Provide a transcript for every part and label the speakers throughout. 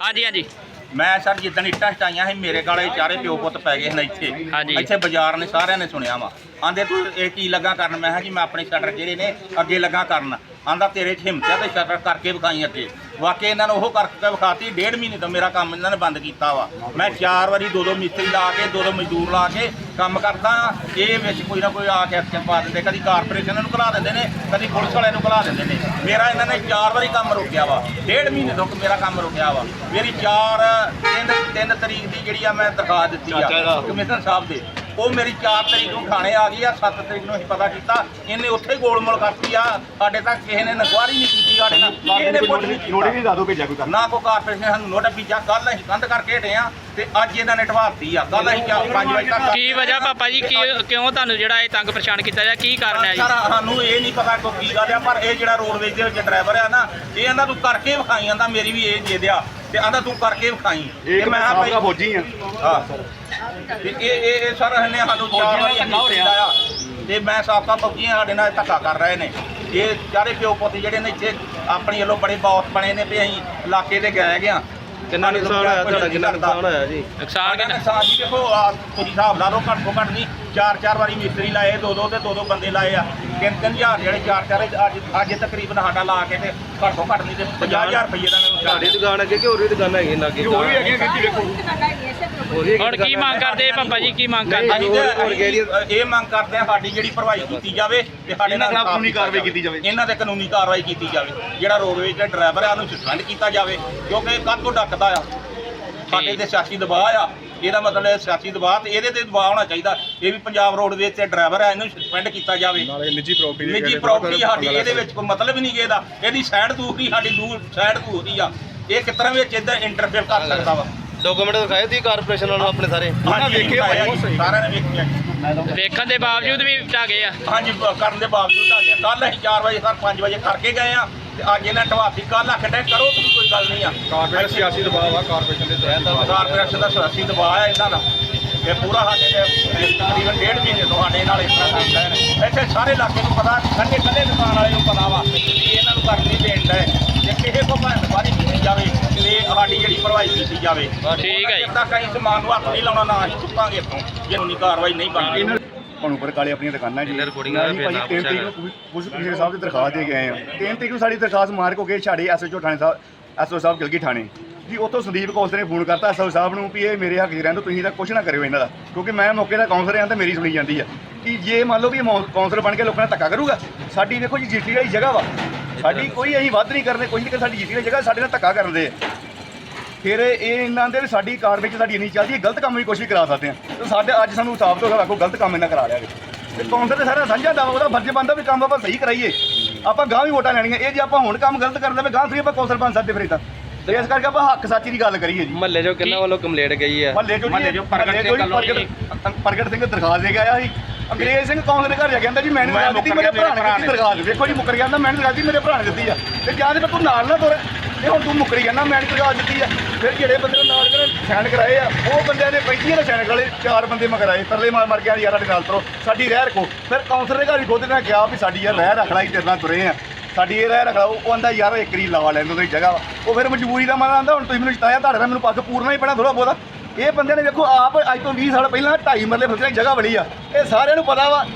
Speaker 1: ਹਾਂਜੀ ਹਾਂਜੀ।
Speaker 2: ਮੈਂ ਸਰ ਜਿੱਦਣ ਇੱਟਾਂ ਹਟਾਈਆਂ ਸੀ ਮੇਰੇ ਗਾਲੇ ਚਾਰੇ ਪਿਓ ਪੁੱਤ ਪੈ ਗਏ ਨੇ ਇੱਥੇ।
Speaker 1: ਹਾਂਜੀ।
Speaker 2: ਇੱਥੇ ਬਾਜ਼ਾਰ ਨੇ ਸਾਰਿਆਂ ਨੇ ਸੁਣਿਆ ਵਾ। ਆਂਦੇ ਤੂੰ ਇਹ ਕੀ ਲੱਗਾ ਕਰਨ? ਮੈਂ ਕਿਹਾ ਜੀ ਮੈਂ ਆਪਣੇ ਸ਼ਟਰ ਜਿਹੜੇ ਨੇ ਅੱਗੇ ਲੱਗਾ ਕਰਨ। ਆਂਦਾ ਤੇਰੇ 'ਚ ਹਿੰਮਤ ਤੇ ਸ਼ਟਰ ਕਰਕੇ ਵਿਖਾਈ ਅੱਗੇ। ਵਾਕਈ ਇਹਨਾਂ ਨੂੰ ਉਹ ਕਰਕੇ ਵਿਖਾਤੀ ਡੇਢ ਮਹੀਨੇ ਤੋਂ ਮੇਰਾ ਕੰਮ ਇਹਨਾਂ ਨੇ ਬੰਦ ਕੀਤਾ ਵਾ। ਮੈਂ ਚਾਰ ਵਾਰੀ ਦੋ ਦੋ ਮਿਸਤਰੀ ਲਾ ਕੇ ਦੋ ਦੋ ਮਜ਼ਦੂਰ ਲਾ ਕੇ ਕੰਮ ਕਰਦਾ ਇਹ ਵਿੱਚ ਕੋਈ ਨਾ ਕੋਈ ਆ ਕੇ ਐਕਸ਼ਨ ਪਾ ਦਿੰਦੇ। ਕਦੀ ਕਾਰਪੋਰੇਸ਼ਨ ਨੂੰ ਘਲਾ ਦਿੰਦੇ ਨੇ ਕਦੀ ਪੁਲਿਸ ਵਾਲਿਆਂ ਨੂੰ ਘਲਾ ਦਿੰਦੇ ਨੇ। ਮੇਰਾ ਇਹਨਾਂ ਨੇ ਚਾਰ ਵਾਰੀ ਕੰਮ ਰੋਕਿਆ ਵਾ। ਡੇਢ ਮਹੀਨੇ ਤੋਂ ਮੇਰਾ ਕੰਮ ਰੁਕਿਆ ਵਾ। ਮੇਰੀ ਚਾਰ ਤਿੰਨ ਤਿੰਨ ਤਰੀਕ ਦੀ ਜਿਹੜੀ ਆ ਮੈਂ ਦਰਖਾਸਤ ਦਿੱਤੀ ਆ ਕਮਿਸ਼ਨਰ ਸਾਹਿਬ ਦੇ। ਉਹ ਮੇਰੀ 4 ਤਰੀਕ ਨੂੰ ਥਾਣੇ ਆ ਗਈ ਆ 7 ਤਰੀਕ ਨੂੰ ਅਸੀਂ ਪਤਾ ਕੀਤਾ। ਇਹਨੇ ਉੱਥੇ ਗੋਲਮੋਲ ਕਰਤੀ ਆ। ਸਾਡੇ ਤੱਕ ਕਿਸੇ ਨੇ ਨਗਵਾਰੀ ਨਹੀਂ ਕੀਤੀ ਕਿਸੇ ਨੇ ਨਹੀਂ। ਕੀਤਾ।
Speaker 3: ਨੋਟਿਸ ਵੀ ਦਾਦੋ ਭੇਜਿਆ ਕੋਈ ਕਰਨਾ
Speaker 2: ਨਾ ਕੋ ਕਾਰਪੋਰੇਸ਼ਨ ਨੇ ਸਾਨੂੰ ਨੋਟਿਸ ਭੇਜਿਆ ਕੱਲ ਅਸੀਂ ਕੰਧ ਕਰਕੇ ਹਟੇ ਆ ਤੇ ਅੱਜ ਇਹਨਾਂ ਨੇ ਢਵਾਤੀ ਆ। ਕੱਲ ਅਸੀਂ 5 ਵਜੇ ਤੱਕ
Speaker 1: ਕੀ ਵਜ੍ਹਾ ਪਾਪਾ ਜੀ? ਕੀ ਕਿਉਂ ਤੁਹਾਨੂੰ ਜਿਹੜਾ ਇਹ ਤੰਗ ਪਰੇਸ਼ਾਨ ਕੀਤਾ ਜਾ ਕੀ ਕਾਰਨ ਹੈ ਜੀ?
Speaker 2: ਸਰ ਸਾਨੂੰ ਇਹ ਨਹੀਂ ਪਤਾ ਕੋ ਕੀ ਗੱਲ ਆ ਪਰ ਇਹ ਜਿਹੜਾ ਰੋਡਵੇਜ ਦੇ ਵਿੱਚ ਡਰਾਈਵਰ ਆ ਨਾ ਇਹ ਇਹਨਾਂ ਤੂੰ ਕਰਕੇ ਵਿਖਾਈ ਜਾਂਦਾ ਮੇਰੀ ਵੀ ਇਹ ਜਿੱਦ ਆ। ਤੇ ਆਂਦਾ ਤੂੰ ਕਰਕੇ ਵਿਖਾਈ।
Speaker 3: ਇੱਕ ਮੈਂ ਸਾਬਕਾ
Speaker 2: ਭਾਈ-
Speaker 3: ਫੌਜੀ ਆ।
Speaker 2: ਹਾਂ। ਤੇ ਇਹ ਇਹ ਇਹ ਸਰ ਇਹਨੇ ਸਾਨੂੰ ਚਾਰ ਧੱਕਾ ਹੋ ਰਿਹਾ। ਤੇ ਮੈਂ ਸਾਬਕਾ ਫੌਜੀਆਂ ਸਾਡੇ ਨਾਲ ਧੱਕਾ ਕਰ ਰਹੇ ਨੇ। ਇਹ ਚਾਰੇ ਪਿਓ ਪੁੱਤ ਜਿਹੜੇ ਨੇ ਇੱਥੇ ਆਪਣੀ ਵੱਲੋਂ ਬੜੇ ਬੌਸ ਬਣੇ ਨੇ ਵੀ ਅਸੀਂ ਇਲਾਕੇ ਤੇ ਗਏ ਗਿਆ
Speaker 4: ਕਿੰਨਾ ਨੁਕਸਾਨ ਹੋਇਆ? ਤੁਹਾਡਾ ਕਿੰਨਾ ਨੁਕਸਾਨ ਹੋਇਆ ਜੀ?
Speaker 1: ਨੁਕਸਾਨ
Speaker 2: ਸਾਡਾ
Speaker 1: ਕਿੰਨਾ?
Speaker 2: ਨੁਕਸਾਨ ਜੀ ਦੇਖੋ ਆ ਤੁਸੀਂ ਹਿਸਾਬ ਲਾ ਲਓ ਘੱਟ ਤੋਂ ਘੱਟ ਨਹੀਂ ਚਾਰ ਚਾਰ ਵਾਰੀ ਮਿਸਤਰੀ ਲਾਏ ਦੋ ਦੋ ਤੇ ਦੋ ਦੋ ਬੰਦੇ ਲਾਏ ਆ। ਤਿੰਨ ਤਿੰਨ ਹਜ਼ਾਰ ਜਿਹੜੇ ਚਾਰ ਚਾਰ ਅੱਜ ਅੱਜ ਤਕਰੀਬਨ ਸਾਡਾ ਲਾ ਕੇ ਤੇ ਘੱਟ ਤੋਂ ਘੱਟ ਨਹੀਂ ਤੇ 50000 ਰੁਪਏ ਦਾ ਨੁਕਸਾਨ
Speaker 4: ਤੁਹਾਡੀ ਦੁਕਾਨ ਅੱਗੇ ਕਿ ਹੋਰ ਵੀ ਦੁਕਾਨ ਹੈਗੀ ਲਾਗੇ
Speaker 3: ਹੋਰ ਵੀ ਹੈਗੇ ਵੀਰ ਜੀ ਵੇਖੋ।
Speaker 4: ਹੋਰ ਵੀ
Speaker 1: ਹੁਣ ਕੀ ਮੰਗ ਕਰਦੇ ਪਾਪਾ ਜੀ? ਕੀ ਮੰਗ ਕਰਦੇ
Speaker 2: ਅਸੀਂ ਤੇ ਇਹ ਮੰਗ ਕਰਦੇ ਆ ਸਾਡੀ ਜਿਹੜੀ ਭਰਵਾਈ ਕੀਤੀ ਜਾਵੇ ਤੇ ਸਾਡੇ
Speaker 3: ਇਹਨਾਂ
Speaker 2: ਨਾਲ
Speaker 3: ਕਾਨੂੰਨੀ
Speaker 2: ਕੀਤਾ
Speaker 3: ਕਾਰਵਾਈ ਕੀਤੀ ਜਾਵੇ।
Speaker 2: ਇਹਨਾਂ ਤੇ ਕਾਨੂੰਨੀ ਕਾਰਵਾਈ ਕੀਤੀ ਜਾਵੇ। ਜਿਹੜਾ ਰੋਡਵੇਜ ਦਾ ਡਰਾਈਵਰ ਆ ਉਹਨੂੰ ਸਸਪੈਂਡ ਕੀਤਾ ਜਾਵੇ ਕਿਉਂਕਿ ਕੱਦ ਤੋਂ ਡੱਕਦਾ ਆ। ਸਾਡੇ ਤੇ ਸਿਆਸੀ ਦਬਾਅ ਆ। ਇਹਦਾ ਮਤਲਬ ਹੈ ਸਿਆਸੀ ਦਬਾਅ ਤੇ ਇਹਦੇ ਤੇ ਦਬਾਅ ਹੋਣਾ ਚਾਹੀਦਾ। ਇਹ ਵੀ ਪੰਜਾਬ ਰੋਡਵੇਜ ਤੇ ਡਰਾਈਵਰ ਆ ਇਹਨੂੰ ਸਸਪੈਂਡ ਕੀਤਾ ਜਾਵੇ।
Speaker 3: ਨਾਲੇ ਨਿੱਜੀ ਪ੍ਰਾਪਰਟੀ
Speaker 2: ਨਿੱਜੀ ਪ੍ਰਾਪਰਟੀ ਸਾਡੀ ਇਹਦੇ ਵਿੱਚ ਕੋਈ ਮਤਲਬ ਹੀ ਨਹੀਂ ਇਹਦਾ ਇਹਦੀ ਸਾਈਡ ਦੂਸਰੀ ਸਾਡੀ ਦੂਰ ਸਾਈਡ ਦੂਸਰੀ ਆ। ਇਹ ਕਿਸ ਤਰ੍ਹਾਂ ਵਿੱਚ ਇਦਾਂ ਇੰਟਰਫੇਅਰ ਕਰ ਸਕਦਾ ਵਾ।
Speaker 4: ਡਾਕੂਮੈਂਟ ਦਿਖਾਏ ਤੁਸੀਂ ਕਾਰਪੋਰੇਸ਼ਨ ਵਾਲਿਆਂ ਨੂੰ ਆਪਣੇ ਸਾਰੇ।
Speaker 3: ਸਹੀ।
Speaker 2: ਸਾਰਿਆਂ ਨੇ ਵੇਖਿਆ।
Speaker 1: ਵੇਖਣ ਦੇ ਬਾਵਜੂਦ ਵੀ ਢਾ ਗਏ ਆ।
Speaker 2: ਹਾਂਜੀ ਕਰਨ ਦੇ ਬਾਵਜੂਦ ਆ। ਗਿਆ ਕੱਲ ਅਸੀਂ 4 ਵਜੇ ਸਰ 5 ਵਜੇ ਕਰਕੇ ਗਏ ਆ। ਤੇ ਅੱਜ ਇਹਨਾਂ ਢਵਾਤੀ ਕੱਲ ਆਖਦੇ ਕਰੋ ਤੁਸੀਂ ਕੋਈ ਗੱਲ ਨਹੀਂ ਆ।
Speaker 3: ਕਾਰਪੋਰੇਟ ਸਿਆਸੀ ਦਬਾਅ ਆ ਕਾਰਪੋਰੇਸ਼ਨ ਦੇ ਤਹਿਤ
Speaker 2: ਕਾਰਪੋਰੇਸ਼ਨ ਦਾ ਸਿਆਸੀ ਦਬਾਅ ਹੈ ਇਹਨਾਂ ਦਾ। ਇਹ ਪੂਰਾ ਸਾਡੇ ਤੇ ਤਕਰੀਬਨ ਡੇਢ ਮਹੀਨੇ ਤੋਂ ਸਾਡੇ ਨਾਲ ਇਸ ਤਰ੍ਹਾਂ ਕੰਮ ਕਰ ਰਹੇ ਨੇ ਇੱਥੇ ਸਾਰੇ ਇਲਾਕੇ ਨੂੰ ਪਤਾ ਕੱਲੇ ਕੱਲੇ ਦੁਕਾਨ ਵਾਲੇ ਨੂੰ ਪਤਾ ਵਾ ਕਿ ਇਹਨਾਂ ਨੂੰ ਕਰਨੀ ਦੇਣ ਦਾ ਜੇ ਕਿਸੇ ਕੋ ਭੈਣ ਬਾਰੀ ਕੀਤੀ ਜਾਵੇ ਤੇ ਸਾਡੀ ਜਿਹੜੀ ਭਰਵਾਈ ਕੀਤੀ ਜਾਵੇ।
Speaker 1: ਠੀਕ ਹੈ ਜੀ।
Speaker 2: ਜਿੱਦਾਂ ਕਈ ਸਮਾਨ ਨੂੰ ਹੱਥ ਨਹੀਂ ਲਾਉਣਾ ਨਾ ਅਸੀਂ ਚੁੱਕਾਂਗੇ ਇੱਥੋਂ। ਜੇ ਕਾਰਵਾਈ ਨਹੀਂ ਬਣਦੀ।
Speaker 3: ਹੁਣ ਉੱਪਰ ਕਾਲੇ ਆਪਣੀਆਂ ਦੁਕਾਨਾਂ ਜੀ।
Speaker 4: ਇਹਨਾਂ ਰਿਕਾਰਡਿੰਗਾਂ
Speaker 3: ਅਸੀਂ
Speaker 4: ਦਾ
Speaker 3: ਭਾਜੀ ਤਿੰਨ ਤਰੀਕ ਨੂੰ ਪੁਲਿਸ ਕਮਿਸ਼ਨਰ ਸਾਹਿਬ ਦੀ ਦਰਖਾਸਤ ਦੇ ਕੇ ਆਏ ਆ ਤਿੰਨ ਤਰੀਕ ਨੂੰ ਸਾਡੀ ਦਰਖਾਸਤ ਮਾਰ ਕੇ ਗਏ ਸਾਡੇ ਐਸਐਚਓ ਥਾਣੇ ਸਾਹਿਬ ਐਸਓ ਸਾਹਿਬ ਗਲਗੀ ਥਾਣੇ। ਜੀ ਉੱਥੋਂ ਸੰਦੀਪ ਕੌਂਸਲ ਨੇ ਫੋਨ ਕਰਤਾ ਐਸਓ ਸਾਹਿਬ ਨੂੰ ਵੀ ਇਹ ਮੇਰੇ ਹੱਕ 'ਚ ਰਹਿੰਦੇ ਤੁਸੀਂ ਤਾਂ ਕੁਛ ਨਾ ਕਰਿਓ ਇਹਨਾਂ ਦਾ। ਕਿਉਂਕਿ ਮੈਂ ਮੌਕੇ ਦਾ ਕੌਂਸਲਰ ਹਾਂ ਤੇ ਮੇਰੀ ਸੁਣੀ ਜਾਂਦੀ ਆ। ਕਿ ਜੇ ਮੰਨ ਲਓ ਵੀ ਕੌਂਸਲਰ ਬਣ ਕੇ ਲੋਕਾਂ ਨਾਲ ਧੱਕਾ ਕਰੂਗਾ ਸਾਡੀ ਦੇਖੋ ਜੀ ਜੀਟੀ ਵਾਲੀ ਜਗ੍ਹਾ ਵਾ। ਸਾਡੀ ਕੋਈ ਅਸੀਂ ਵੱਧ ਨਹੀਂ ਕਰਨੇ ਕੋਈ ਨਹੀਂ ਕਿ ਸਾਡੀ ਜੀਟੀ ਵਾਲੀ ਜਗ੍ਹਾ ਸਾਡੇ ਨਾਲ ਧੱਕਾ ਕਰਨ ਦੇ ਆ। ਫਿਰ ਇਹ ਇਹਨਾਂ ਦੇ ਸਾਡੀ ਕਾਰ ਵਿੱਚ ਸਾਡੀ ਇੰਨੀ ਚੱਲਦੀ ਹੈ ਗਲਤ ਕੰਮ ਵੀ ਵੀ ਕਰਾ ਸਕਦੇ ਆ ਤੇ ਸਾਡੇ ਅੱਜ ਸਾਨੂੰ ਹੋ ਗਿਆ ਵੇਖੋ ਗਲਤ ਕੰਮ ਇਹਨਾਂ ਕਰਾ ਲਿਆ ਜੀ ਤੇ ਕੌਂਸਲ ਤੇ ਸਾਰਾ ਸਾਂਝਾ ਦਾ ਉਹਦਾ ਫਰਜ਼ ਬਣਦਾ ਵੀ ਕੰਮ ਆਪਾਂ ਸਹੀ ਕਰਾਈਏ। ਆਪਾਂ ਗਾਂ ਵੀ ਵੋਟਾਂ ਲੈਣੀਆਂ ਇਹ ਜੇ ਆਪਾਂ ਹੁਣ ਕੰਮ ਗਲਤ ਕਰ ਲਵੇ ਗਾਂ ਫਿਰ ਆਪਾਂ ਕੌਂਸਲ ਬਣ ਸਕਦੇ ਫਿਰ ਇਦਾਂ। ਤੇ ਇਸ ਕਰਕੇ ਆਪਾਂ ਹੱਕ ਸੱਚੀ ਦੀ ਗੱਲ ਕਰੀਏ ਜੀ।
Speaker 4: ਮਹੱਲੇ ਚੋਂ ਕਿੰਨਾ ਵੱਲੋਂ ਕੰਪਲੇਂਟ ਗਈ ਹੈ?
Speaker 2: ਮਹੱਲੇ
Speaker 3: ਮਹੱਲੇ ਚੋਂ
Speaker 2: ਚੋਂ ਪ੍ਰਗਟ ਸਿੰਘ ਵੱਲੋਂ ਜੀ।
Speaker 3: ਪ੍ਰਗਟ ਸਿੰਘ ਦਰਖਾਸਤ ਦੇ ਕੇ ਆਇਆ ਸੀ। ਅੰਗਰੇਜ਼ ਸਿੰਘ ਕੌਂਸਲ ਦੇ ਘਰ ਜਾ ਕੇ ਕਹਿੰਦਾ ਜੀ ਮੈਨੂੰ
Speaker 2: ਮੈਂ
Speaker 3: ਦਰਖਾਸਤ ਦਿੱਤੀ ਮੇਰੇ ਭਰਾ ਨੇ ਦਿੱਤੀ ਦਰਖਾਸਤ। ਵੇਖੋ ਜੀ ਮੁੱਕਰ ਜਾਂਦਾ ਮੈਨੂੰ ਦਰਖਾਸਤ ਦਿੱਤੀ ਮੇਰੇ ਭਰਾ ਨੇ ਦਿੱਤੀ ਆ। ਤੇ ਜਾਂ ਤੇ ਤੂੰ ਨਾਲ ਨਾ ਤੁਰ। ਤੇ ਹੁਣ ਤੂੰ ਮੁੱਕਰੀ ਜਾਂਦਾ, ਮੈਂ ਦਰਖਾਸਤ ਦਿੱਤੀ ਆ। ਫਿਰ ਜਿਹੜੇ ਬੰਦੇ ਨੂੰ ਨਾਲ ਜਿਹੜੇ ਸਾਈਨ ਕਰਾਏ ਆ, ਉਹ ਬੰਦਿਆਂ ਨੇ ਪੈਂਤੀਆਂ ਦੇ ਸਾਈਨ ਵਾਲੇ ਚਾਰ ਬੰਦੇ ਮਗਰਾਏ, ਤਰਲੇ ਮਾਰ ਮਾਰ ਕੇ ਆ ਯਾਰ ਸਾਡੇ ਨਾਲ ਤੁਰੋ, ਸਾਡੀ ਰਹਿ ਰੱਖੋ। ਫਿਰ ਕੌਂਸਲ ਦੇ ਘਰ ਵੀ ਖੁਦ ਨੇ ਕਿਹਾ ਵੀ ਸਾਡੀ ਯਾਰ ਰਹਿ ਰੱਖ ਲੈ ਤੇਰੇ ਨਾਲ ਤੁਰੇ ਆ। ਸਾਡੀ ਇਹ ਰਹਿ ਰੱਖਦਾ ਉਹ ਆਂਦਾ, ਯਾਰ, ਇੱਕ ਰੀ ਲਾ ਲੈਣ ਦੋ ਜਗ੍ਹਾ ਵਾ। ਉਹ ਫਿਰ ਮਜਬੂਰੀ ਦਾ ਮਨ ਆਂਦਾ, ਹੁਣ ਤੁਸੀਂ ਮੈਨੂੰ ਜਿਤਾਇਆ, ਤੁਹਾਡੇ ਨਾਲ ਮੈਨੂੰ ਪੱਗ ਪੂਰਨਾ ਹੀ ਪੈਣਾ ਥੋੜਾ ਬਹੁਤਾ। ਇਹ ਬੰਦੇ ਨੇ ਵੇਖੋ, ਆਪ ਅੱਜ ਤੋਂ 20 ਸਾਲ ਪਹਿਲਾਂ ਢਾਈ ਮਰਲੇ ਫਸਲਾਂ ਜਗ੍ਹਾ ਬਣੀ ਆ। ਇਹ ਸਾਰਿਆਂ ਨੂੰ ਪਤਾ ਵਾ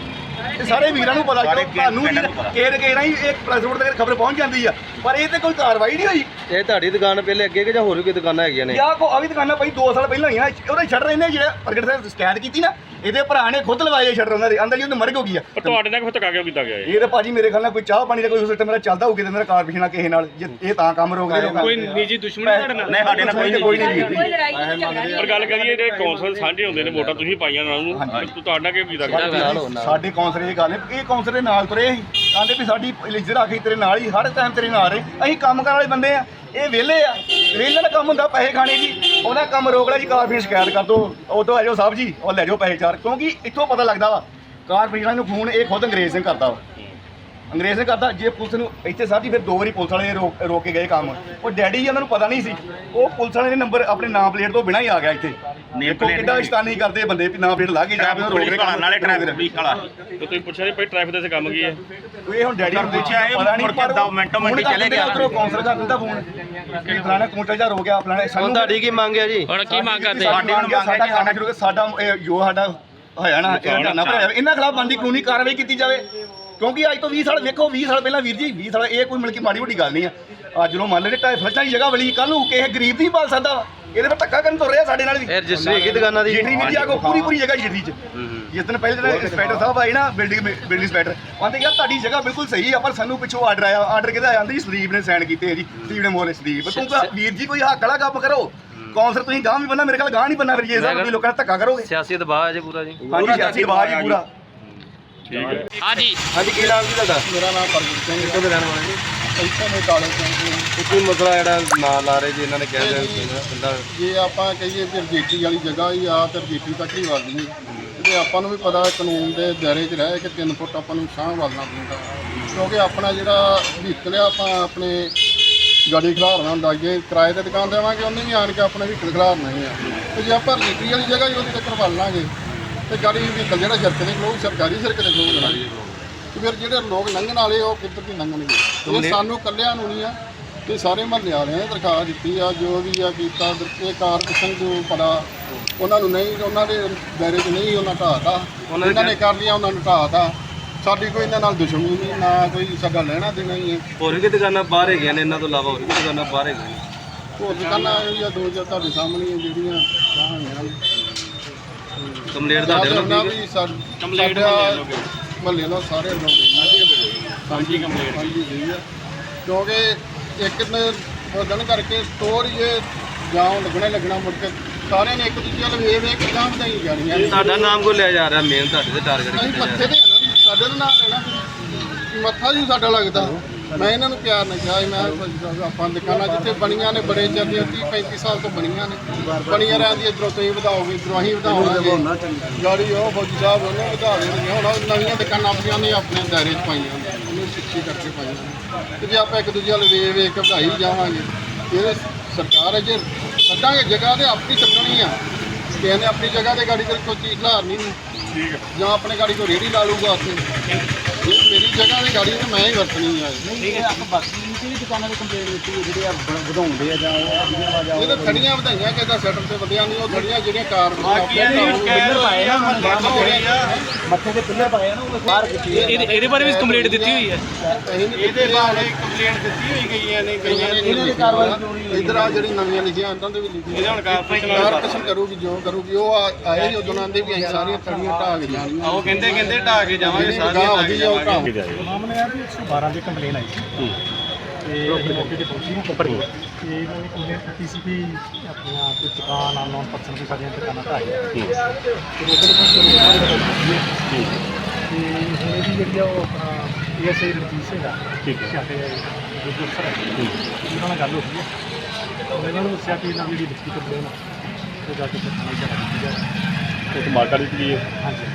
Speaker 3: ਇਹ ਸਾਰੇ ਵੀਰਾਂ ਨੂੰ ਪਤਾ ਚਲੋ ਤੁਹਾਨੂੰ
Speaker 2: ਨੂੰ ਪਤਾ।
Speaker 3: ਕੇਰ ਕੇ ਨਹੀਂ ਇੱਕ ਪ੍ਰੈਸ ਬੋਰਡ ਤੱਕ ਖਬਰ ਪਹੁੰਚ ਜਾਂਦੀ ਆ। ਪਰ ਇਹ ਤੇ ਕੋਈ ਕਾਰਵਾਈ ਨਹੀਂ ਹੋਈ।
Speaker 4: ਇਹ ਤੁਹਾਡੀ ਦੁਕਾਨ ਪਹਿਲੇ ਅੱਗੇ ਕਿ ਜਾਂ ਹੋਰ ਵੀ ਕੋਈ ਦੁਕਾਨਾਂ ਹੈਗੀਆਂ ਨੇ?
Speaker 3: ਜਾਂ ਕੋ ਆ ਵੀ ਦੁਕਾਨਾਂ ਭਾਈ 2 ਸਾਲ ਪਹਿਲਾਂ ਹੋਈਆਂ ਉਹਦੇ ਸ਼ਟਰ ਇਹਨੇ ਜਿਹੜਾ ਪ੍ਰਗਟ ਸਾਹਿਬ ਸ਼ਿਕਾਇਤ ਕੀਤੀ ਨਾ ਇਹਦੇ ਭਰਾ ਨੇ ਖੁਦ ਲਵਾਏ ਸ਼ਟਰ ਉਹਨਾਂ ਦੇ। ਅੰਦਰ ਹੀ ਉਹਨੂੰ ਮਰਗ ਹੋ ਗਈ ਆ।
Speaker 5: ਪਰ ਤੁਹਾਡੇ ਨਾਲ ਕੋਈ ਧੱਕਾ ਕਿਉਂ ਕੀਤਾ ਗਿਆ
Speaker 3: ਇਹ? ਤਾਂ ਭਾਜੀ ਮੇਰੇ ਖਿਆਲ ਨਾਲ ਕੋਈ ਚਾਹ ਪਾਣੀ ਦਾ ਕੋਈ ਸਿਸਟਮ ਮੇਰਾ ਚੱਲਦਾ ਹੋਊ ਕਿਤੇ ਮੇਰਾ ਕਾਰਪੋਰੇਸ਼ਨ ਨਾਲ ਕਿਸੇ ਨਾਲ ਜੇ ਇਹ ਤਾਂ ਕੰਮ ਰੋਕਦੇ ਲੋਕਾਂ।
Speaker 5: ਕੋਈ ਨਿੱਜੀ ਦੁਸ਼ਮਣੀ ਤੁਹਾਡੇ ਨਾਲ?
Speaker 2: ਨਹੀਂ ਸਾਡੇ ਨਾਲ ਕੋਈ
Speaker 3: ਕੋਈ ਨਹੀਂ ਜੀ।
Speaker 6: ਕੋਈ ਲੜਾਈ ਨਹੀਂ ਝਗੜਾ
Speaker 5: ਪਰ ਗੱਲ ਕਰੀਏ ਜਿਹੜੇ ਕੌਂਸਲ ਸਾਂਝੇ ਹੁੰਦੇ ਨੇ ਵੋਟਾਂ ਤੁਸੀਂ ਪਾਈਆਂ ਨਾਲ ਨੂੰ ਤੂੰ ਤੁਹਾਡਾ ਕਿਉਂ ਕੀਤਾ।
Speaker 3: ਸਾਡੇ ਕੌਂਸਲਰ ਇਹ ਗੱਲ ਹੈ, ਇਹ ਕੌਂਸਲਰ ਦੇ ਨਾਲ ਤੁਰੇ ਸੀ ਕਹਿੰਦੇ ਵੀ ਸਾਡੀ ਲਿਜਰ ਆਖੀ ਤੇਰੇ ਨਾਲ ਹੀ, ਹਰ ਟਾਈਮ ਤੇਰੇ ਨਾਲ ਰਹੇ। ਅਸੀਂ ਕੰਮ ਕਰਨ ਵਾਲੇ ਬੰਦੇ ਆ, ਇਹ ਵਿਹਲੇ ਆ। ਵਿਹਲੇ ਦਾ ਕੰਮ ਹੁੰਦਾ ਪੈਸੇ ਖਾਣੇ ਜੀ। ਉਹਦਾ ਕੰਮ ਰੋਕ ਲਿਆ ਜੀ ਕਾਰਪੋਰੇਸ਼ਨ ਸ਼ਿਕਾਇਤ ਕਰ ਦੋ। ਉਹ ਆ ਜਾਓ ਸਾਹਿਬ ਜੀ, ਉਹ ਲੈ ਜਾਓ ਪੈਸੇ ਚਾਰ। ਕਿਉਂਕਿ ਇੱਥੋਂ ਪਤਾ ਲੱਗਦਾ ਵਾ ਕਾਰਪੋਰੇਸ਼ਨ ਨੂੰ ਫੋਨ, ਇਹ ਖੁਦ ਅੰਗਰੇਜ਼ ਸਿੰਘ ਕਰਦਾ ਵਾ। ਅੰਗਰੇਜ਼ ਨੇ ਕਰਦਾ, ਜੇ ਪੁਲਿਸ ਨੂੰ ਇੱਥੇ ਸਾਡੀ, ਫਿਰ ਦੋ ਵਾਰੀ ਪੁਲਿਸ ਵਾਲੇ ਰੋਕ ਰੋਕ ਕੇ ਗਏ ਕੰਮ। ਉਹ ਡੈਡੀ ਜੀ ਉਹਨਾਂ ਨੂੰ ਪਤਾ ਨਹੀਂ ਸੀ। ਉਹ ਪੁਲਿਸ ਵਾਲੇ ਦੇ ਨੰਬਰ ਆਪਣੇ ਨਾਮ ਪਲੇਟ ਤੋਂ ਬਿਨਾਂ ਹੀ ਆ ਗਿਆ ਇੱਥੇ। ਦੇਖੋ ਕਿੱਦਾਂ ਇਸ਼ਤਾਨੀ ਕਰਦੇ ਬੰਦੇ ਵੀ ਨਾਮ ਪਲੇਟ ਲਾ ਕੇ ਜਾ ਕੇ ਰੋਕ ਰਹੇ ਕੰਮ
Speaker 2: ਨਾਲੇ ਟ੍ਰੈਫਿਕ ਪੁਲਿਸ ਵਾਲਾ।
Speaker 5: ਤੇ ਤੁਸੀਂ ਪੁੱਛਿਆ ਨਹੀਂ ਭਾਈ ਟ੍ਰੈਫਿਕ ਦਾ ਇੱਥੇ ਕੰਮ ਕੀ ਹੈ?
Speaker 3: ਇਹ ਹੁਣ ਡੈਡੀ ਨੂੰ
Speaker 2: ਪੁੱਛਿਆ ਇਹ
Speaker 3: ਪਤਾ ਨਹੀਂ
Speaker 2: ਮੁੜ ਕੇ
Speaker 3: ਪਰ
Speaker 2: ਦਸ ਮਿੰਟੋ ਮਿੰਟ ਚਲੇ ਗਿਆ।
Speaker 3: ਉੱਧਰੋਂ ਕਾਉਂਸਲਰ ਕਰ ਦਿੰਦਾ ਫੋਨ ਕਿ ਫਲਾਣਾ ਕਮੋਟਰ ਜਾ ਰੋ ਗਿਆ ਫਲਾਣਾ
Speaker 4: ਹੁਣ
Speaker 3: ਸਾਨੂੰ
Speaker 4: ਤੁਹਾਡੀ ਕੀ ਮੰਗ ਹੈ ਜੀ?
Speaker 1: ਹੁਣ ਕੀ ਮੰਗ ਕਰਦੇ?
Speaker 3: ਸਾਡੀ ਮੰਗ ਹੈ, ਸਾਡਾ ਖਾਣਾ ਸ਼ੁਰੂ ਕਰ ਸਾਡਾ ਇਹ ਜੋ ਸਾਡਾ ਹੋਇਆ ਨਾ ਜਾਵੇ। ਇਹਨਾਂ ਖਿਲਾਫ ਬੰਦੀ ਕਾਨੂੰਨੀ ਕਾਰਵਾਈ ਕੀਤੀ ਜਾਵੇ। ਕਿਉਂਕਿ ਅੱਜ ਤੋਂ 20 ਸਾਲ ਵੇਖੋ 20 ਸਾਲ ਪਹਿਲਾਂ ਵੀਰ ਜੀ 20 ਸਾਲ ਇਹ ਕੋਈ ਮਤਲਬ ਕਿ ਮਾੜੀ ਵੱਡੀ ਗੱਲ ਨਹੀਂ ਆ। ਅੱਜ ਨੂੰ ਮੰਨ ਲੈਣੇ ਢਾਈ ਫਲਸ਼ਾਂ ਦੀ ਜਗ੍ਹਾ ਵਲੀ ਕੱਲ ਨੂੰ ਕਿਸੇ ਗਰੀਬ ਦੀ ਪਾਲ ਸਕਦਾ ਵਾ। ਇਹਦੇ ਪਰ ਧੱਕਾ ਕਰਨ ਤੁਰ ਰਿਹਾ ਸਾਡੇ ਨਾਲ ਵੀ।
Speaker 4: ਇਹ ਰਜਿਸਟਰੀ ਹੈਗੀ ਦੁਕਾਨਾਂ ਦੀ।
Speaker 3: ਜਿੱਡੀ ਵੀ ਜਾਗੋ ਪੂਰੀ ਪੂਰੀ ਜਗ੍ਹਾ ਜਿੱਡੀ ਚ। ਜਿਸ ਦਿਨ ਪਹਿਲੇ ਦਿਨ ਇੰਸਪੈਕਟਰ ਸਾਹਿਬ ਆਏ ਨਾ ਬਿਲਡਿੰਗ ਬਿਲਡਿੰਗ ਇੰਸਪੈਕਟਰ ਕਹਿੰਦੇ ਯਾਰ ਤੁਹਾਡੀ ਜਗ੍ਹਾ ਬਿਲਕੁਲ ਸਹੀ ਆ ਪਰ ਸਾਨੂੰ ਪਿੱਛੋਂ ਆਰਡਰ ਆਇਆ ਆਰਡਰ ਕਿਹਦਾ ਆਇਆ ਆਂਦੀ ਸਲੀਪ ਨੇ ਸਾਈਨ ਕੀਤੇ ਆ ਜੀ ਸਲੀਪ ਨੇ ਮੋਹਰੇ ਸਲੀਪ ਤੂੰ ਕਹ ਵੀਰ ਜੀ ਕੋਈ ਹੱਕ ਵਾਲਾ ਕੰਮ ਕਰੋ। ਕੌਂਸਰ ਤੁਸੀਂ ਗਾਂ ਵੀ ਬੰਨਾ ਮੇਰੇ ਕੋਲ ਗਾਂ ਨਹੀਂ ਬੰਨਾ ਫਿਰ ਜੇ ਤੁਸੀਂ ਲੋਕਾਂ ਦਾ ਧੱਕਾ ਕਰੋਗੇ।
Speaker 4: ਸਿਆਸੀ ਦਬਾਅ ਹੈ ਜੀ ਪੂਰਾ ਜੀ।
Speaker 3: ਹਾਂਜੀ ਸਿਆਸੀ ਆਵਾਜ਼ ਹੀ ਪੂਰਾ।
Speaker 5: ਠੀਕ ਹੈ।
Speaker 1: ਹਾਂਜੀ।
Speaker 4: ਹਾਂਜੀ ਕੀ ਨਾਮ ਜੀ ਤੁਹਾਡਾ?
Speaker 6: ਮੇਰਾ ਨਾਮ ਪ੍ਰਗਟ ਸਿੰਘ
Speaker 4: ਕਿੱਥੋਂ ਦੇ ਰਹਿਣ ਵਾਲੇ ਜੀ?
Speaker 6: ਇੱਥੋਂ ਦੇ ਕਾਲੇ ਸਿੰਘ ਤੋਂ।
Speaker 4: ਕੀ ਮਸਲਾ ਜਿਹੜਾ ਨਾਂ ਲਾ ਰਹੇ ਜੀ? ਇਹਨਾਂ ਨੇ ਕਹਿ ਰਿਹਾ ਪਿੰਡਾ
Speaker 6: ਜੇ ਆਪਾਂ ਕਹੀਏ ਕਿ ਰਜੇਟੀ ਵਾਲੀ ਜਗ੍ਹਾ ਹੀ ਆ ਤੇ ਰਜੇਟੀ ਤੱਕ ਹੀ ਵੱਲਣੀ ਤੇ ਆਪਾਂ ਨੂੰ ਵੀ ਪਤਾ ਕਾਨੂੰਨ ਦੇ ਦਾਇਰੇ 'ਚ ਰਹਿ ਕੇ 3 ਫੁੱਟ ਆਪਾਂ ਨੂੰ ਛਾਂ ਵੱਲਣਾ ਪੈਂਦਾ। ਕਿਉਂਕਿ ਆਪਣਾ ਜਿਹੜਾ ਵਹੀਕਲ ਆ ਆਪਾਂ ਆਪਣੇ ਗਾੜੀ ਖਿਲਾਰਨਾ ਹੁੰਦਾ ਜੇ ਕਿਰਾਏ ਤੇ ਦੁਕਾਨ ਦੇਵਾਂਗੇ ਉਹਨੇ ਵੀ ਆਣ ਕੇ ਆਪਣਾ ਵਹੀਕਲ ਖਿਲਾਰਨਾ ਹੀ ਆ। ਤੇ ਜੇ ਆਪਾਂ ਰਜੇਟੀ ਵਾਲੀ ਜਗ੍ਹਾ ਹੀ ਉਹਦੇ ਤੱਕ ਵੱਲ ਲਾਂਗੇ ਤੇ ਗਾੜੀ ਵਹੀਕਲ ਜਿਹੜਾ ਸੜਕ ਦੇ ਲੋਕ ਸਰਕਾਰੀ ਸੜਕ ਲੋਕ ਲਾਂਗੇ ਤੇ ਫਿਰ ਜਿਹੜੇ ਲੋਕ ਲੰਘਣ ਵਾਲੇ ਉਹ ਕਿੱਧਰ ਦੀ ਲੰਘਣਗੇ? ਇਹ ਸਾਨੂੰ ਕੱਲਿਆਂ ਨੂੰ ਨਹੀਂ ਆ ਤੇ ਸਾਰੇ ਮਹੱਲੇ ਵਾਲਿਆਂ ਨੇ ਦਰਖਾਸਤ ਦਿੱਤੀ ਆ ਜੋ ਵੀ ਆ ਕੀਤਾ ਇਹ ਕਾਰਪੋਰੇਸ਼ਨ ਜੋ ਪੜਾ ਉਹਨਾਂ ਨੂੰ ਨਹੀਂ ਉਹਨਾਂ ਦੇ ਦਾਇਰੇ 'ਚ ਨਹੀਂ ਉਹਨਾਂ ਢਾਤਾ
Speaker 4: ਉਹਨਾਂ ਨੇ
Speaker 6: ਨੇ ਕਰ ਲਿਆ ਉਹਨਾਂ ਨੂੰ ਢਾਤਾ ਸਾਡੀ ਕੋਈ ਇਹਨਾਂ ਨਾਲ ਦੁਸ਼ਮਣੀ ਨਹੀਂ ਨਾ ਕੋਈ ਸਾਡਾ ਲੈਣਾ ਦੇਣਾ ਹੀ ਹੈ
Speaker 4: ਹੋਰ ਵੀ ਦੁਕਾਨਾਂ ਬਾਹਰ ਹੈਗੀਆਂ ਨੇ ਇਹਨਾਂ ਤੋਂ ਇਲਾਵਾ ਹੋਰ ਵੀ ਦੁਕਾਨਾਂ ਬਾਹਰ ਹੈਗੀਆਂ ਨੇ।
Speaker 6: ਹੋਰ ਦੁਕਾਨਾਂ ਇਹ ਜਾਂ ਦੋ ਜਾਂ ਤੁਹਾਡੇ ਸਾਹਮਣੇ ਜਿਹੜੀਆਂ ਨੇ
Speaker 4: ਕੰਪਲੇਂਟ ਤੁਹਾਡੇ ਵੱਲੋਂ ਕੀ?
Speaker 6: ਵੀ ਕੰਪਲੀਟ ਮਹੱਲੇ ਨਾਲ ਸਾਰੇ ਲੋਕ ਹਾਂਜੀ ਕੰਪਲੀਟ ਆ ਕਿਉਂਕਿ ਇੱਕ ਨੇ ਦਿਨ ਕਰਕੇ ਸਟੋਰ ਇਹ ਜਾਂ ਲੱਗਣਾ ਲੱਗਣਾ ਮੁੜ ਕੇ ਸਾਰਿਆਂ ਨੇ ਇੱਕ ਦੂਜੇ ਵੱਲ ਵੇਖ ਵੇਖ ਕੇ ਗਾਂ ਵਧਾਈ ਜਾਣੀਆਂ ਨੇ।
Speaker 4: ਤੁਹਾਡਾ ਨਾਮ ਕੋ ਲਿਆ ਜਾ ਰਿਹਾ ਮੇਨ ਤੁਹਾਡੇ ਤੇ ਟਾਰਗੇਟ ਕੀਤਾ ਜਾ
Speaker 6: ਮੱਥੇ
Speaker 4: ਰਿਹਾ
Speaker 6: ਤੇ ਆ ਨਾ ਸਾਡੇ ਦਾ ਨਾਮ ਲੈਣਾ ਮੱਥਾ ਜੀ ਸਾਡਾ ਲੱਗਦਾ ਮੈਂ ਇਹਨਾਂ ਨੂੰ ਪਿਆਰ ਨਾਲ ਕਿਹਾ ਮੈਂ ਆਪਾਂ ਦੁਕਾਨਾਂ ਜਿੱਥੇ ਬਣੀਆਂ ਨੇ ਬੜੇ ਚਿਰ ਦੀਆਂ 30 35 ਸਾਲ ਤੋਂ ਬਣੀਆਂ ਨੇ। ਬਣੀਆਂ ਰਹਿੰਦੀਆਂ ਇਧਰੋਂ ਤੁਸੀਂ ਵਧਾਓਗੇ ਇਧਰੋਂ ਅਸੀਂ ਵਧਾਵਾਂਗੇ। ਗਾੜੀ ਉਹ ਫੌਜੀ ਸਾਹਿਬ ਉਹਨੇ ਵਧਾ ਦੇਣਗੇ। ਹੁਣ ਉਹ ਨਵੀਆਂ ਦੁਕਾਨਾਂ ਆਪਣੀਆਂ ਨੇ ਆਪਣੇ ਦਾਇਰੇ 'ਚ ਪਾਈਆਂ ਨੇ। ਉਹਨੂੰ ਸਿੱਖੀ ਕਰਕੇ ਪਾਈਆਂ ਨੇ। ਤੇ ਜੇ ਆਪਾਂ ਇੱਕ ਦੂਜੇ ਵੱਲ ਵੇਖ ਵੇਖ ਕੇ ਵਧਾਈ ਜਾਵਾਂਗੇ ਇਹ ਸਰਕਾਰ ਹੈ ਜੇ ਛੱਡਾਂਗੇ ਜਗ੍ਹਾ ਤੇ ਆਪਣੀ ਛੱਡਣੀ ਆ। ਕਿਸੇ ਨੇ ਆਪਣੀ ਜਗ੍ਹਾ ਤੇ ਗਾੜੀ ਤੇ ਕੋਈ ਚੀਜ਼ ਖਿਲਾਰਨੀ ਨਹੀਂ। ਜਾਂ ਆਪਣੇ ਗਾੜੀ ਕੋ ਰੇੜੀ ਲਾ ਲੂਗਾ ਉੱਥੇ। ਇਹ ਮੇਰੀ ਜਗ੍ਹਾ ਤੇ ਗਾੜੀ ਤੇ ਮੈਂ ਹੀ ਵਰਤਣੀ ਆ। ਇਹ ਤਾਂ ਖੜੀਆਂ ਵਧਾਈਆਂ ਕਿ ਇਹਦਾ ਸੈਟਲ ਤੇ ਵਧਿਆ ਨਹੀਂ ਉਹ ਖੜੀਆਂ ਜਿਹੜੀਆਂ ਕਾਰ ਪਿੱਲਰ ਪਾਏ ਆ।
Speaker 7: ਮੱਥੇ ਤੇ ਪਿੱਲਰ ਪਾਏ ਆ ਨਾ ਉਹ ਬਾਹਰ ਕੀਤੀ ਹੈ
Speaker 1: ਇਹਦੇ ਇਹਦੇ ਬਾਰੇ ਵੀ ਕੰਪਲੇਂਟ ਦਿੱਤੀ ਹੋਈ ਹੈ?
Speaker 6: ਇਹਦੇ ਬਾਰੇ ਕੰਪਲੇਂਟ ਦਿੱਤੀ ਹੋਈ ਗਈਆਂ ਨੇ ਗਈਆਂ ਨੇ।
Speaker 7: ਇਹਨਾਂ ਦੀ ਕਾਰਵਾਈ ਕਿਉਂ ਨਹੀਂ
Speaker 6: ਇਧਰ ਆ ਜਿਹੜੀ ਨਵੀਆਂ ਲਿਖੀਆਂ ਉਹਨਾਂ ਦੇ ਵੀ ਲਿਖੀ ਇਹਦੇ ਹੁਣ ਕਾਰਪੋਰੇਸ਼ਨ ਕਰੂਗੀ ਜੋ ਕਰੂਗੀ ਉਹ ਆ- ਆਏ ਸੀ ਉਦੋਂ ਆਂਦੇ ਵੀ ਅਸੀਂ ਸਾਰੀਆਂ ਤੜੀਆਂ ਢਾਹ ਕੇ ਜਾਣੀਆਂ ਉਹ ਕਹਿੰਦੇ ਕਹਿੰਦੇ ਢਾਹ ਕੇ ਜਾਵਾਂਗੇ ਸਾਰੀਆਂ ਢਾਹ
Speaker 7: ਮਾਮਲਾ ਇਹ ਆ ਵੀ 112 ਦੀ ਕੰਪਲੇਨ ਆਈ ਸੀ। ਤੇ ਇਹ ਮੌਕੇ ਤੇ ਪਹੁੰਚੀ ਉੱਪਰ ਹੀ ਤੇ ਇਹਨਾਂ ਨੇ ਕੰਪਲੇਨ ਕੀਤੀ ਸੀ ਵੀ ਆਪਣੀਆਂ ਕੋਈ ਦੁਕਾਨ ਅਨਨੋਨ ਪਰਸਨ ਕੋਈ ਸਾਡੀਆਂ ਦੁਕਾਨਾਂ ਢਾਹ ਗਿਆ ਤੇ ਉਹਦੇ ਵਿੱਚ ਤੇ ਹੁਣ ਇਹਦੀ ਜਿਹੜੀ ਆ ਉਹ ਆਪਣਾ ਏਐਸਆਈ ਰਜੀਸ ਹੈਗਾ ਠੀਕ ਹੈ। ਸਾਡੇ ਜੋ ਅਫਸਰ ਹੈ ਉਹਨਾਂ ਨਾਲ ਗੱਲ ਹੋ ਗਈ ਹੈ। ਉਹਨਾਂ ਨੇ ਦੱਸਿਆ ਕਿ ਇਹਨਾਂ ਦੀ ਜਿਹੜੀ ਲਿਖਤੀ ਕੰਪਲੇਨ ਆ ਉਹ ਜਾ ਕੇ ਥਾਣੇ ਜਾ ਦਿੱਤੀ ਜਾਵੇ
Speaker 5: ਇੱਕ ਮਾਰਕਾ ਦਿੱਤੀ ਗਈ ਹੈ।
Speaker 7: ਹਾਂਜੀ।